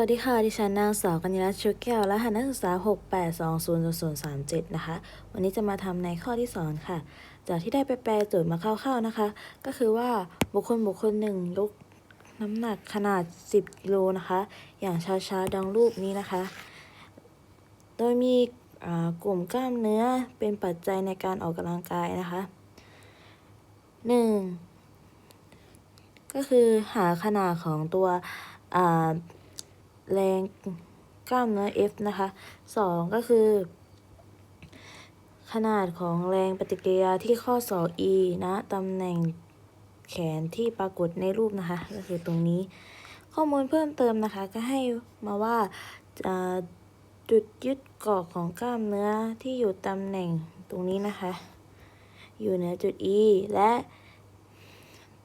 วัสดีค่ะ ดิฉันนางสาวกัญญาลัตน์ชุดแก้วและหันักศึกษา 6820037 นะคะ วันนี้จะมาทำในข้อที่2ค่ะ จากที่ได้ไปแปลโจทย์มาคร่าวๆนะคะ ก็คือว่าบุคคลบุคคลหนึ่งยกน้ำหนักขนาด 10กิโลนะคะ อย่างช้าๆ ดังรูปนี้นะคะ โดยมีกลุ่มกล้ามเนื้อเป็นปัจจัยในการออกกำลังกายนะคะ 1. ก็คือหาขนาดของตัว แรงกล้ามเนื้อ F นะคะสองก็คือ ขนาดของแรงปฏิกิริยาที่ข้อศอก E นะตำแหน่งแขนที่ปรากฏในรูปนะคะ ก็คือตรงนี้ ข้อมูลเพิ่มเติมนะคะ ก็ให้มาว่าอ่าจุดยึดเกาะของกล้ามเนื้อที่อยู่ตำแหน่งตรงนี้นะคะ อยู่เหนือจุด E และ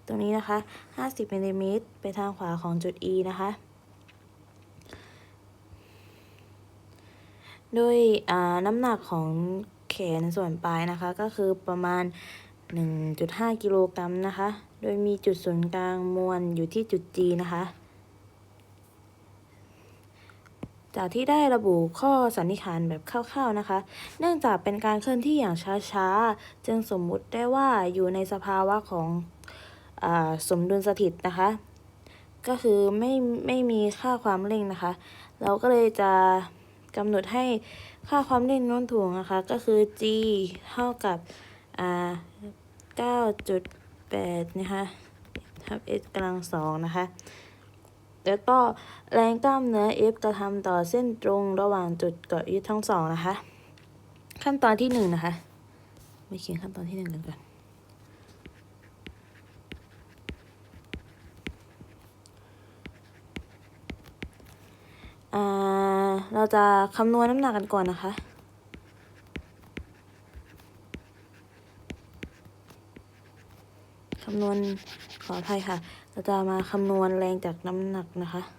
ตรงนี้นะคะ 50มิลลิเมตรไปทางขวาของจุด E นะคะ โดยน้ำหนักของแขนส่วนปลายนะคะ ก็คือประมาณ 1.5 กิโลกรัมนะคะ โดยมีจุดศูนย์กลางมวลอยู่ที่จุด G นะคะ จากที่ได้ระบุข้อสันนิษฐานแบบคร่าวๆนะคะ เนื่องจากเป็นการเคลื่อนที่อย่างช้าๆ จึงสมมุติได้ว่าอยู่ในสภาวะของอสมดุลสถิตนะคะ ก็คือไม่ไม่มีค่าความเร่งนะคะ เราก็เลยจะ กำหนดให้ค่าความเร่งโน้นถ่วงนะคะ ก็คือ g เท่ากับอ่า9.8นะคะทับ s กำลังสองนะคะแล้วก็แรงกล้ามเนื้อ F กระทำต่อเส้นตรงระหว่างจุดเกาะยึดทั้งสองนะคะ ขั้นตอนที่หนึ่งนะคะ ไม่เขียนขั้นตอนที่หนึ่งกันก่อน อ่า เราจะคำนวณน้ำหนักกันก่อนนะคะ คำนวณขออภัยค่ะ เราจะมาคำนวณแรงจากน้ำหนักนะคะ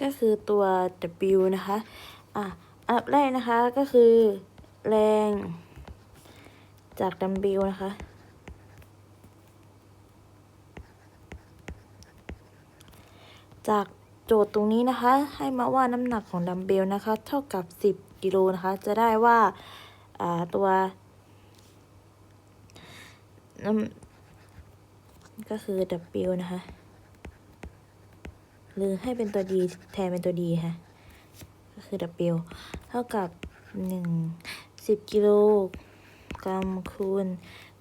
ก็คือตัว W นะคะ อะ อันดับแรกนะคะก็คือแรงจากดัมเบลนะคะ จากโจทย์ตรงนี้นะคะ ให้มาว่าน้ำหนักของดัมเบลนะคะ เท่ากับ 10 กิโลนะคะ จะได้ว่าอ่าตัวน้ำก็คือ W นะคะ หรือให้เป็นตัวดีแทนเป็นตัวดีค่ะ ก็คือ W เท่ากับหนึ่งสิบกิโลกรัมคูณ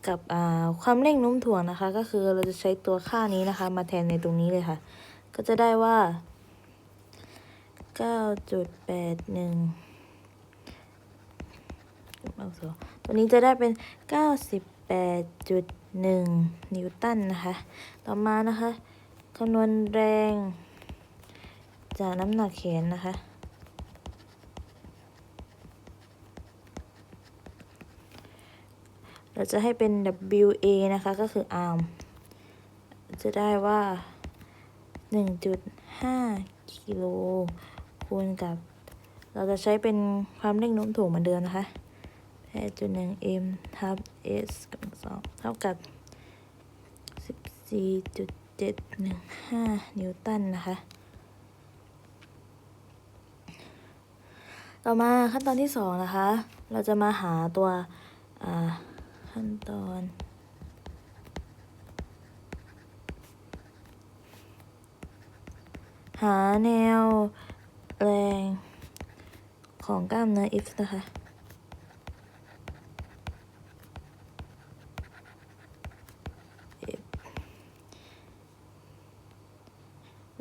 กับอ่าความเร่งโน้มถ่วงนะคะ ก็คือเราจะใช้ตัวค่านี้นะคะ มาแทนในตรงนี้เลยค่ะ ก็จะได้ว่าเก้าจุดแปดหนึ่งตัวนี้จะได้เป็นเก้าสิบแปดจุดหนึ่งนิวตันนะคะ ต่อมานะคะ คำนวณแรง จากน้ำหนักแขนนะคะ เราจะให้เป็น WA นะคะ ก็คือ arm จะได้ว่า 1.5 กิโลคูณกับ เราจะใช้เป็นความเร่งโน้มถ่วงเหมือนเดิมนะคะ8.1 m ทับ s กำลังสองเท่ากับ 14.715 นิวตันนะคะ ต่อมาขั้นตอนที่สองนะคะ เราจะมาหาตัวขั้นตอนหาแนวแรงของกล้ามเนื้อ F นะคะ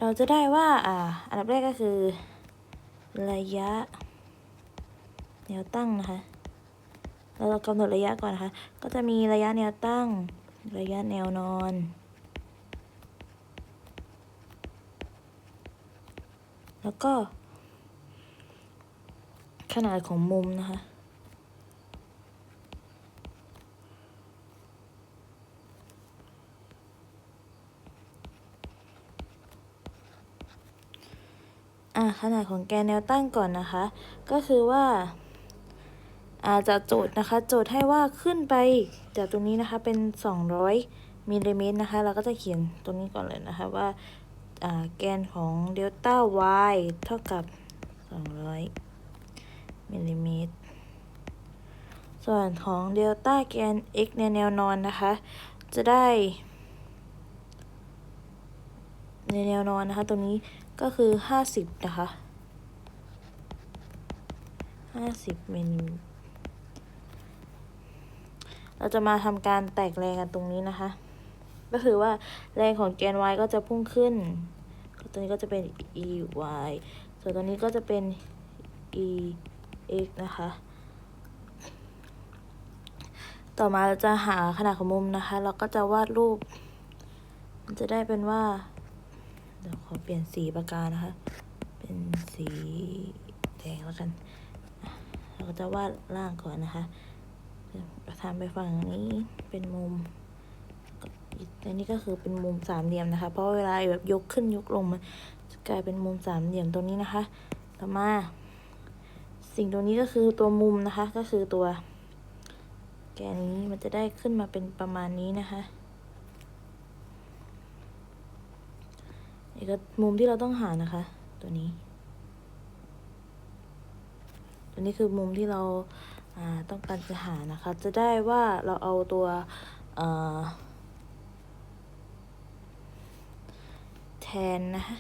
เราจะได้ว่า อ่า อันดับแรกก็คือ ระยะ แนวตั้งนะคะแล้วเรากำหนดระยะก่อนนะคะ ก็จะมีระยะแนวตั้ง ระยะแนวนอน แล้วก็ ขนาดของมุมนะคะ อ่าขนาดของแกนแนวตั้งก่อนนะคะ ก็คือว่า จากโจทย์นะคะ โจทย์ให้ว่าขึ้นไปจากตรงนี้นะคะเป็น 200มิลลิเมตรนะคะ เราก็จะเขียนตรงนี้ก่อนเลยนะคะว่าอ่าแกนของเดลต้า y เท่ากับ 200มิลลิเมตร ส่วนของเดลต้าแกน x ในแนวนอนนะคะ จะได้ ในแนวนอนนะคะ ตรงนี้ก็คือ 50 นะคะ 50มิลลิเมตร เราจะมาทำการแตกแรงกันตรงนี้นะคะ ก็คือว่าแรงของแกน y ก็จะพุ่งขึ้น ตัวนี้ก็จะเป็น e y ส่วนตัวนี้ก็จะเป็น e x นะคะ ต่อมาเราจะหาขนาดของมุมนะคะ เราก็จะวาดรูป มันจะได้เป็นว่า เดี๋ยวขอเปลี่ยนสีปากกานะคะ เป็นสีแดงแล้วกัน เราก็จะวาดล่างก่อนนะคะ ทำไปฝั่งนี้เป็นมุมอันนี้ก็คือเป็นมุมสามเหลี่ยมนะคะ เพราะเวลาแบบยกขึ้นยกลงมันจะกลายเป็นมุมสามเหลี่ยมตรงนี้นะคะ ต่อมา สิ่งตรงนี้ก็คือตัวมุมนะคะ ก็คือตัว แกนนี้มันจะได้ขึ้นมาเป็นประมาณนี้นะคะนี่ก็มุมที่เราต้องหานะคะ ตัวนี้ ตัวนี้คือมุมที่เรา ต้องการจะหานะคะ จะได้ว่าเราเอาตัวแทนนะคะ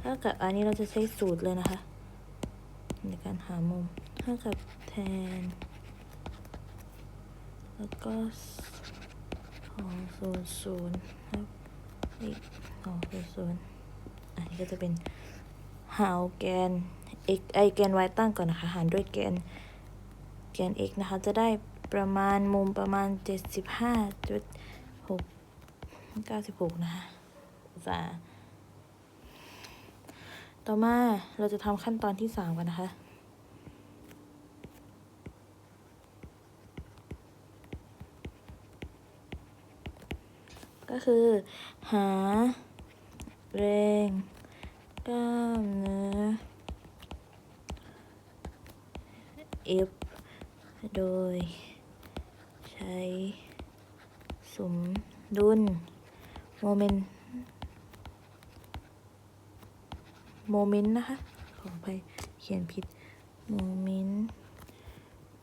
ถ้ากับอันนี้เราจะใช้สูตรเลยนะคะในการหามุมถ้ากับแทน แล้วก็สองศูนย์ศูนย์ครับอีกสองศูนย์ศูนย์อันนี้ก็จะเป็นหาแกน x ไอแกน y ตั้งก่อนนะคะ หารด้วยแกน แกน x นะคะ จะได้ประมาณมุมประมาณ 75.6 96 นะคะจะต่อมาเราจะทำขั้นตอนที่ 3 กันนะคะก็คือ หาแรงกล้ามเนื้อ F โดย ใช้สมดุลโมเมนต์โมเมนต์นะคะ ขอไปเขียนผิดโมเมนต์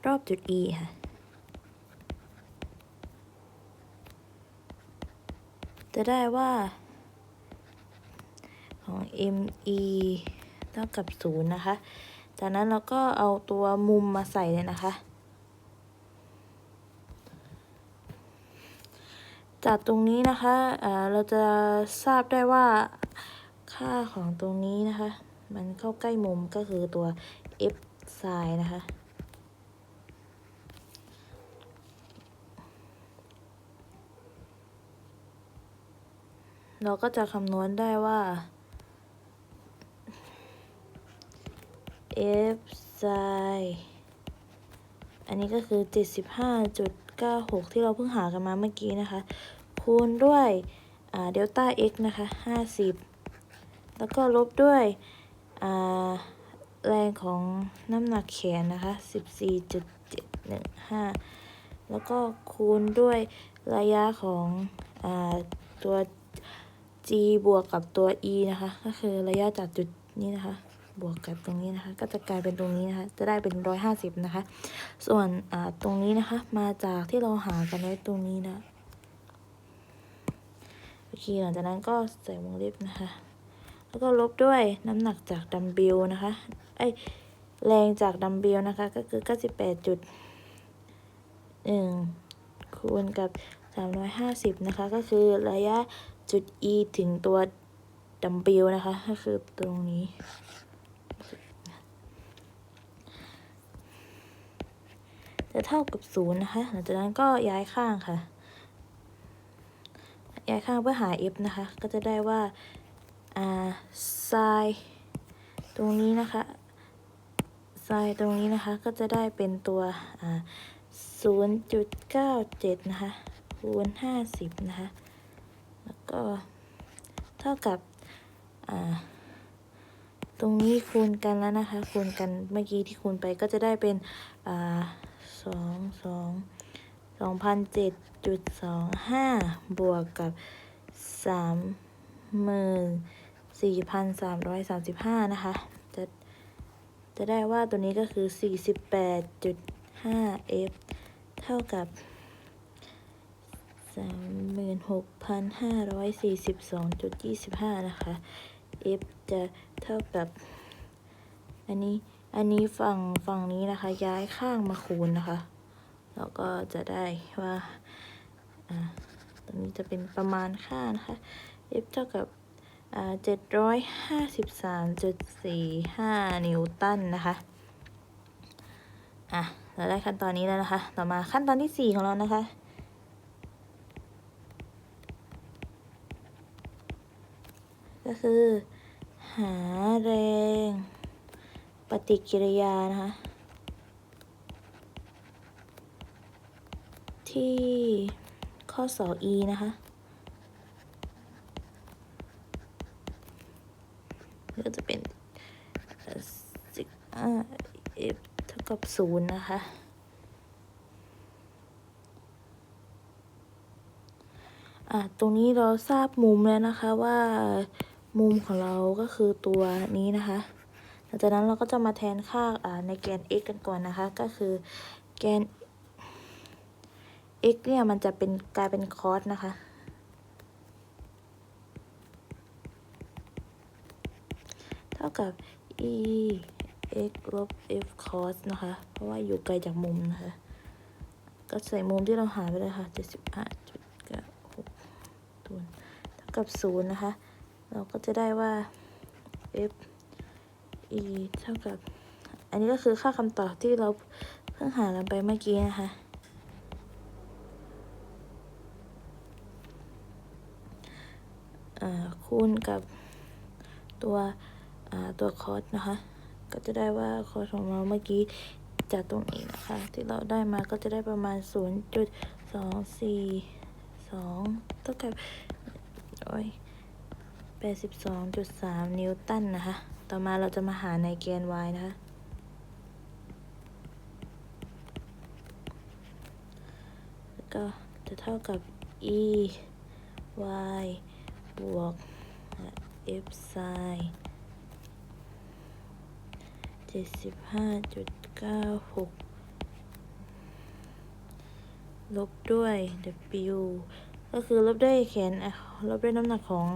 รอบจุด E ค่ะ จะได้ว่า ของ ME เท่ากับ 0 นะคะ จากนั้นเราก็เอาตัวมุมมาใส่เลยนะคะ จากตรงนี้นะคะะเราจะทราบได้ว่าค่าของตรงนี้นะคะ มันเข้าใกล้มุมก็คือตัว f sin นะคะ เราก็จะคำนวณได้ว่า f sin อันนี้ก็คือ 75.96ที่เราเพิ่งหากันมาเมื่อกี้นะคะ คูณด้วยเดลต้า x นะคะ 50 แล้วก็ลบด้วยแรงของน้ำหนักแขนนะคะ 14.715 แล้วก็คูณด้วยระยะของอตัว g บวกกับตัว e นะคะ ก็คือระยะจากจุดนี้นะคะ บวกกับตรงนี้นะคะ ก็จะกลายเป็นตรงนี้นะคะ จะได้เป็น150นะคะ ส่วนตรงนี้นะคะ มาจากที่เราหากันไว้ตรงนี้นะโอเคหลังจากนั้นก็ใส่วงเล็บนะคะ แล้วก็ลบด้วยน้ำหนักจากดัมเบลนะคะไอแรงจากดัมเบลนะคะ ก็คือ98จุด1คูณกับ350นะคะ ก็คือระยะจุด e ถึงตัวดัมเบลนะคะ ก็คือตรงนี้ จะเท่ากับศูนย์นะคะ หลังจากนั้นก็ย้ายข้างค่ะ ย้ายข้างเพื่อหา f นะคะ ก็จะได้ว่า อ่าทรายตรงนี้นะคะทรายตรงนี้นะคะก็จะได้เป็นตัว อ่าศูนย์จุดเก้าเจ็ดนะคะคูณห้าสิบนะคะ แล้วก็เท่ากับ อ่าตรงนี้คูณกันแล้วนะคะ คูณกันเมื่อกี้ที่คูณไปก็จะได้เป็น อ่า สองสองสองพันเจ็ดจุดสองห้าบวกกับสามหมื่นสี่พันสามร้อยสามสิบห้านะคะ จะจะได้ว่าตัวนี้ก็คือสี่สิบแปดจุดห้า f เท่ากับสามหมื่นหกพันห้าร้อยสี่สิบสองจุดยี่สิบห้านะคะ f จะเท่ากับ อันนี้ อันนี้ฝั่งฝั่งนี้นะคะ ย้ายข้างมาคูณนะคะ แล้วก็จะได้ว่าอ่าตรงนี้จะเป็นประมาณค่านะคะ f เท่ากับอ่าเจ็ดร้อยห้าสิบสามจุดสี่ห้านิวตันนะคะอะเราได้ขั้นตอนนี้แล้วนะคะ ต่อมาขั้นตอนที่สี่ของเรานะคะก็คือ หาแรง ปฏิกิริยานะคะ ที่ข้อ 2e นะคะก็จะเป็นสิบห้า f เท่ากับศูนย์นะคะอะตรงนี้เราทราบมุมแล้วนะคะว่ามุมของเราก็คือตัวนี้นะคะ ลังจากนั้นเราก็จะมาแทนค่าในแกน x กันก่อนนะคะ ก็คือแกน x เนี่ยมันจะเป็นกลายเป็นคอสนะคะ เท่ากับ e x ลบ f cos นะคะ เพราะว่าอยู่ไกลจากมุมนะคะ ก็ใส่มุมที่เราหาไปเลยค่ะ 75จุดเก้าหกตัวเท่ากับศูนย์นะคะ เราก็จะได้ว่า f e เท่ากับ อันนี้ก็คือค่าคำตอบที่เราเพิ่งหากันไปเมื่อกี้นะคะ คูณกับตัวตัวคอสนะคะ ก็จะได้ว่าคอสของเราเมื่อกี้จากตรงนี้นะคะ ที่เราได้มาก็จะได้ประมาณ 0.242เท่ากับโอ้ย82.3 นิวตันนะคะ ต่อมาเราจะมาหาในแกน y นะคะ แล้วก็จะเท่ากับ e y บวก f sin เจ็ดสิบห้าจุดเก้าหกลบด้วย w ก็คือลบด้วยแขนลบด้วยน้ำหนักของ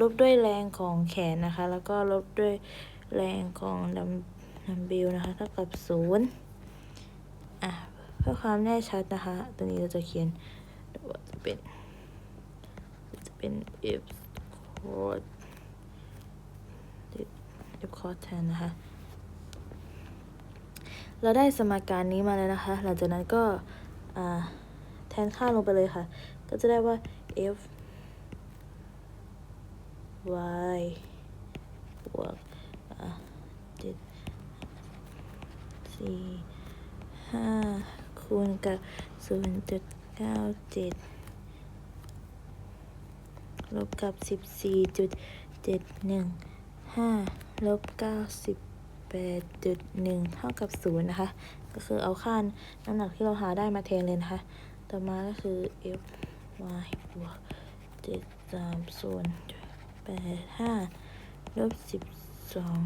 ลบด้วยแรงของแขนนะคะ แล้วก็ลบด้วยแรงของดัมดัมเบลนะคะเท่ากับศูนย์อะเพื่อความแน่ชัดนะคะ ตัวนี้เราจะเขียนว่าจะเป็นจะเป็น f cos f cos แทนนะคะ เราได้สมการนี้มาแล้วนะคะ หลังจากนั้นก็แทนค่าลงไปเลยค่ะ ก็จะได้ว่า f y บวกเจ็ดสี่ห้าคูณกับศูนย์จุดเก้าเจ็ดลบกับสิบสี่จุดเจ็ดหนึ่งห้าลบเก้าสิบแปดจุดหนึ่งเท่ากับศูนย์นะคะ ก็คือเอาค่าน้ำหนักที่เราหาได้มาแทนเลยนะคะ ต่อมาก็คือ f y บวกเจ็ดสามส่วน แปดห้าลบสิบสอง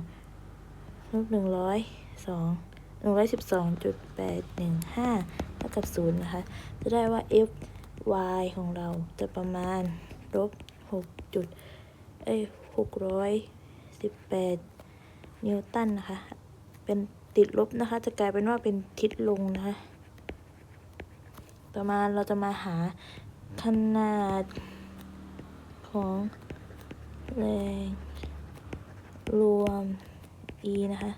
ลบหนึ่งร้อยสองหนึ่งร้อยสิบสองจุดแปดหนึ่งห้าเท่ากับศูนย์นะคะ จะได้ว่า f y ของเราจะประมาณลบหกจุดเอ้ยหกร้อยสิบแปดนิวตันนะคะ เป็นติดลบนะคะ จะกลายเป็นว่าเป็นทิศลงนะคะ ต่อมาเราจะมาหาขนาดของ แรง รวม e นะคะ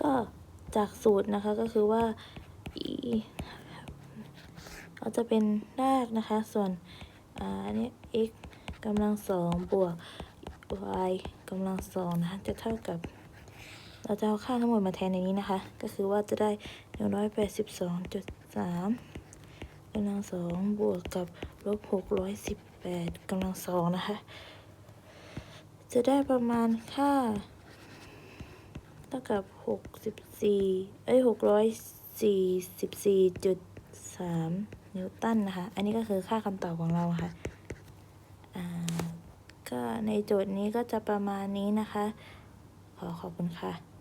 ก็จากสูตรนะคะก็คือว่า e เราจะเป็นรากนะคะ ส่วนอันนี้ x กำลังสองบวก y กำลังสองนะคะจะเท่ากับ เราจะเอาค่าทั้งหมดมาแทนในนี้นะคะ ก็คือว่าจะได้หนึ่งร้อยแปดสิบสองจุดสามกำลังสองบวกกับลบหกร้อยสิบแปดกำลังสองนะคะ จะได้ประมาณค่าเท่ากับหกสิบสี่เอ้ยหกร้อยสี่สิบสี่จุดสามนิวตันนะคะ อันนี้ก็คือค่าคำตอบของเราค่ะอ่าก็ในโจทย์นี้ก็จะประมาณนี้นะคะ ขอขอบคุณค่ะ